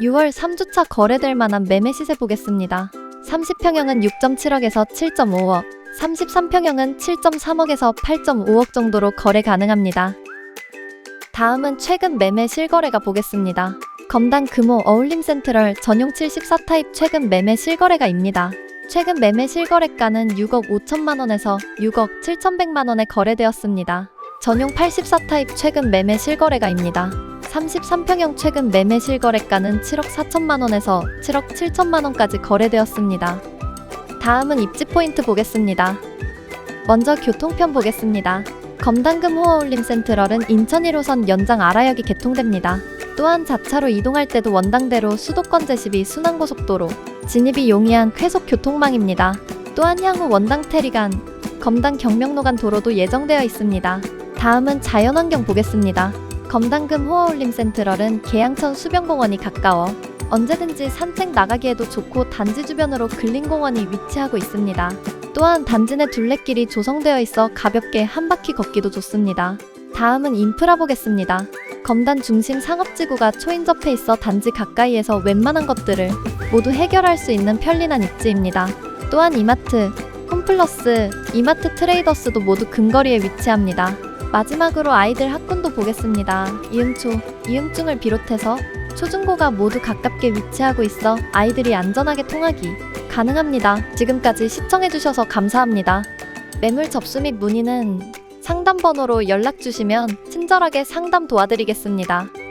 6월 3주차 거래될 만한 매매 시세 보겠습니다. 30평형은 6.7억에서 7.5억, 33평형은 7.3억에서 8.5억 정도로 거래 가능합니다. 다음은 최근 매매 실거래가 보겠습니다. 검단 금호 어울림 센트럴 전용 74타입 최근 매매 실거래가입니다. 최근 매매 실거래가는 6억 5천만 원에서 6억 7천백만 원에 거래되었습니다. 전용 84타입 최근 매매 실거래가입니다. 33평형 최근 매매 실거래가는 7억 4천만 원에서 7억 7천만 원까지 거래되었습니다. 다음은 입지 포인트 보겠습니다. 먼저 교통편 보겠습니다. 검단금 호어울림 센트럴은 인천 1호선 연장 아라역이 개통됩니다. 또한 자차로 이동할 때도 원당대로 수도권 제시비 순환고속도로 진입이 용이한 쾌속 교통망입니다. 또한 향후 원당 테리간, 검단 경명로간 도로도 예정되어 있습니다. 다음은 자연환경 보겠습니다. 검단금 호어울림 센트럴은 계양천 수변공원이 가까워 언제든지 산책 나가기에도 좋고 단지 주변으로 근린공원이 위치하고 있습니다. 또한 단지 내 둘레길이 조성되어 있어 가볍게 한 바퀴 걷기도 좋습니다. 다음은 인프라 보겠습니다. 검단 중심 상업지구가 초인접해 있어 단지 가까이에서 웬만한 것들을 모두 해결할 수 있는 편리한 입지입니다. 또한 이마트, 홈플러스, 이마트 트레이더스도 모두 근거리에 위치합니다. 마지막으로 아이들 학군도 보겠습니다. 이응초, 이응중을 비롯해서 초중고가 모두 가깝게 위치하고 있어 아이들이 안전하게 통하기 가능합니다. 지금까지 시청해주셔서 감사합니다. 매물 접수 및 문의는 상담 번호로 연락 주시면 친절하게 상담 도와드리겠습니다.